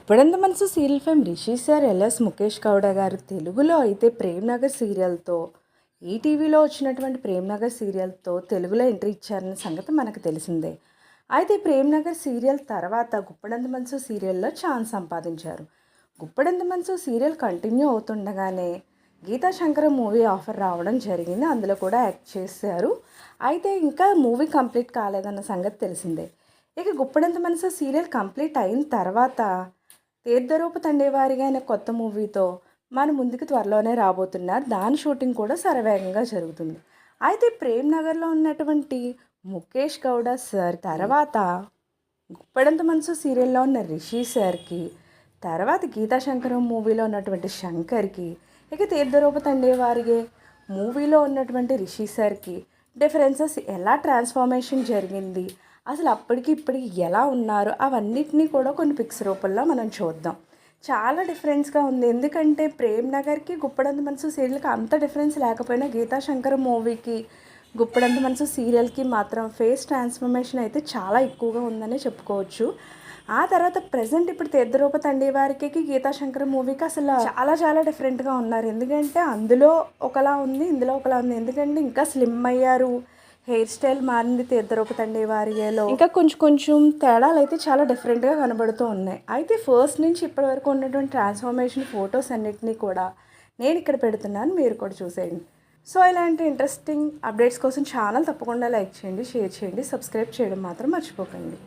ఉప్పుడంత మనసు serial fame Rishi sir LS Mukesh Gowda garu తెలుగులో అయితే ప్రేమ్నగర్ సీరియల్తో ఈటీవీలో వచ్చినటువంటి ప్రేమ్నగర్ సీరియల్తో తెలుగులో ఎంట్రీ ఇచ్చారన్న సంగతి మనకు తెలిసిందే. అయితే ప్రేమ్నగర్ సీరియల్ తర్వాత గుప్పడంత మనసు సీరియల్లో ఛాన్స్ సంపాదించారు. గుప్పడంత మనసు సీరియల్ కంటిన్యూ అవుతుండగానే గీతా శంకర మూవీ ఆఫర్ రావడం జరిగింది. అందులో కూడా యాక్ట్ చేశారు. అయితే ఇంకా మూవీ కంప్లీట్ కాలేదన్న సంగతి తెలిసిందే. ఇక గుప్పడంత మనసు సీరియల్ కంప్లీట్ అయిన తర్వాత తీర్థరూప తండేవారిగా అనే కొత్త మూవీతో మన ముందుకు త్వరలోనే రాబోతున్నారు దాని షూటింగ్ కూడా శరవేగంగా జరుగుతుంది. అయితే ప్రేమ్ నగర్లో ఉన్నటువంటి ముఖేష్ గౌడ సార్ తర్వాత గుప్పడంత మనసు సీరియల్లో ఉన్న రిషి సార్కి తర్వాత గీతా శంకరం మూవీలో ఉన్నటువంటి శంకర్కి ఇక తీర్థరూప తండేవారిగే మూవీలో ఉన్నటువంటి రిషి సార్కి డిఫరెన్సెస్ ఎలా ట్రాన్స్ఫార్మేషన్ జరిగింది అసలు అప్పటికి ఇప్పటికి ఎలా ఉన్నారు అవన్నిటినీ కూడా కొన్ని పిక్స్ రూపంలో మనం చూద్దాం. చాలా డిఫరెన్స్గా ఉంది. ఎందుకంటే ప్రేమ్ నగర్కి గుప్పడంత మనసు సీరియల్కి అంత డిఫరెన్స్ లేకపోయినా గీతా శంకర్ మూవీకి గుప్పడంత మనసు సీరియల్కి మాత్రం ఫేస్ ట్రాన్స్ఫర్మేషన్ అయితే చాలా ఎక్కువగా ఉందని చెప్పుకోవచ్చు. ఆ తర్వాత ప్రజెంట్ ఇప్పుడు తీర్థరూప తండ్రి వారికి గీతా శంకర్ మూవీకి అసలు చాలా చాలా డిఫరెంట్గా ఉన్నారు. ఎందుకంటే అందులో ఒకలా ఉంది ఇందులో ఒకలా ఉంది. ఎందుకంటే ఇంకా స్లిమ్ అయ్యారు. హెయిర్ స్టైల్ మారింది తీర్థరూప తండ్రి వారిలో ఇంకా కొంచెం కొంచెం తేడాలు అయితే చాలా డిఫరెంట్గా కనబడుతూ ఉన్నాయి. అయితే ఫస్ట్ నుంచి ఇప్పటి వరకు ఉన్నటువంటి ట్రాన్స్ఫర్మేషన్ ఫొటోస్ అన్నిటినీ కూడా నేను ఇక్కడ పెడుతున్నాను మీరు కూడా చూసేయండి. సో ఇలాంటి ఇంట్రెస్టింగ్ అప్డేట్స్ కోసం ఛానల్ తప్పకుండా లైక్ చేయండి షేర్ చేయండి సబ్స్క్రైబ్ చేయడం మాత్రం మర్చిపోకండి.